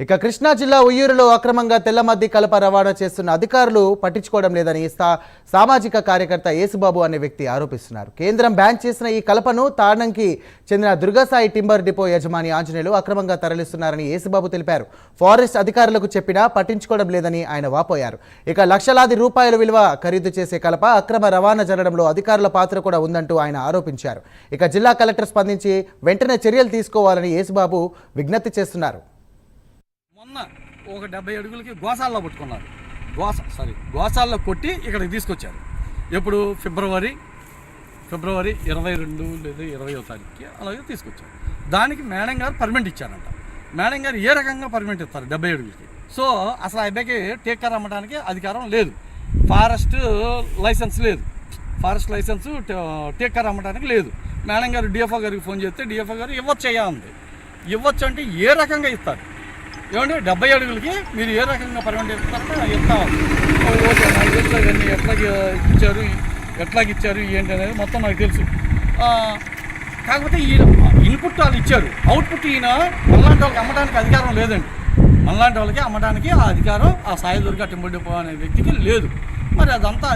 ఇక కృష్ణా జిల్లా ఉయ్యూరులో అక్రమంగా తెల్లమద్ది కలప రవాణా చేస్తున్న అధికారులు పట్టించుకోవడం లేదని సా- సామాజిక కార్యకర్త యేసుబాబు అనే వ్యక్తి ఆరోపిస్తున్నారు. కేంద్రం బ్యాన్ చేసిన ఈ కలపను తాడంకి చెందిన దుర్గాసాయి టింబర్ డిపో యజమాని ఆంజనేయులు అక్రమంగా తరలిస్తున్నారని యేసుబాబు తెలిపారు. ఫారెస్ట్ అధికారులకు చెప్పినా పట్టించుకోవడం లేదని ఆయన వాపోయారు. ఇక లక్షలాది రూపాయల విలువ ఖరీదు చేసే కలప అక్రమ రవాణా జరగడంలో అధికారుల పాత్ర కూడా ఉందంటూ ఆయన ఆరోపించారు. ఇక జిల్లా కలెక్టర్ స్పందించి వెంటనే చర్యలు తీసుకోవాలని యేసుబాబు విజ్ఞప్తి చేస్తున్నారు. మొన్న ఒక డెబ్బై అడుగులకి గోసాల్లో పట్టుకున్నారు. గోస సారీ గోసాల్లో కొట్టి ఇక్కడికి తీసుకొచ్చారు. ఎప్పుడు? ఫిబ్రవరి ఫిబ్రవరి ఇరవై రెండు లేదా ఇరవై తారీఖుకి అలాగే తీసుకొచ్చారు. దానికి మేడం గారు పర్మిట్ ఇచ్చారంట. మేడం గారు ఏ రకంగా పర్మిట్ ఇస్తారు డెబ్బై అడుగులకి? సో అసలు ఆ అబ్బాయికి టేకర్ అమ్మడానికి అధికారం లేదు. ఫారెస్ట్ లైసెన్స్ లేదు. ఫారెస్ట్ లైసెన్స్ టేకర్ అమ్మడానికి లేదు. మేడం గారు డిఎఫ్ఓ గారికి ఫోన్ చేస్తే డిఎఫ్ఓ గారు ఇవ్వచ్చయ్యా ఉంది ఇవ్వచ్చు అంటే ఏ రకంగా ఇస్తారు? ఏమంటే డెబ్బై అడుగులకి మీరు ఏ రకంగా పర్మిట్ ఇస్తారంటే ఇస్తాం ఓకే నాకు తెలుసు అవన్నీ ఎట్లాగ ఇచ్చారు? ఎట్లాగ ఇచ్చారు? ఏంటి అనేది మొత్తం నాకు తెలుసు. కాకపోతే ఈ ఇన్పుట్ వాళ్ళు ఇచ్చారు. అవుట్పుట్ ఈయన మనలాంటి వాళ్ళకి అమ్మడానికి అధికారం లేదండి. మనలాంటి వాళ్ళకి అమ్మడానికి ఆ అధికారం ఆ సాయి దుర్గా టెంపుల్ డిపో అనే వ్యక్తికి లేదు. మరి అదంతా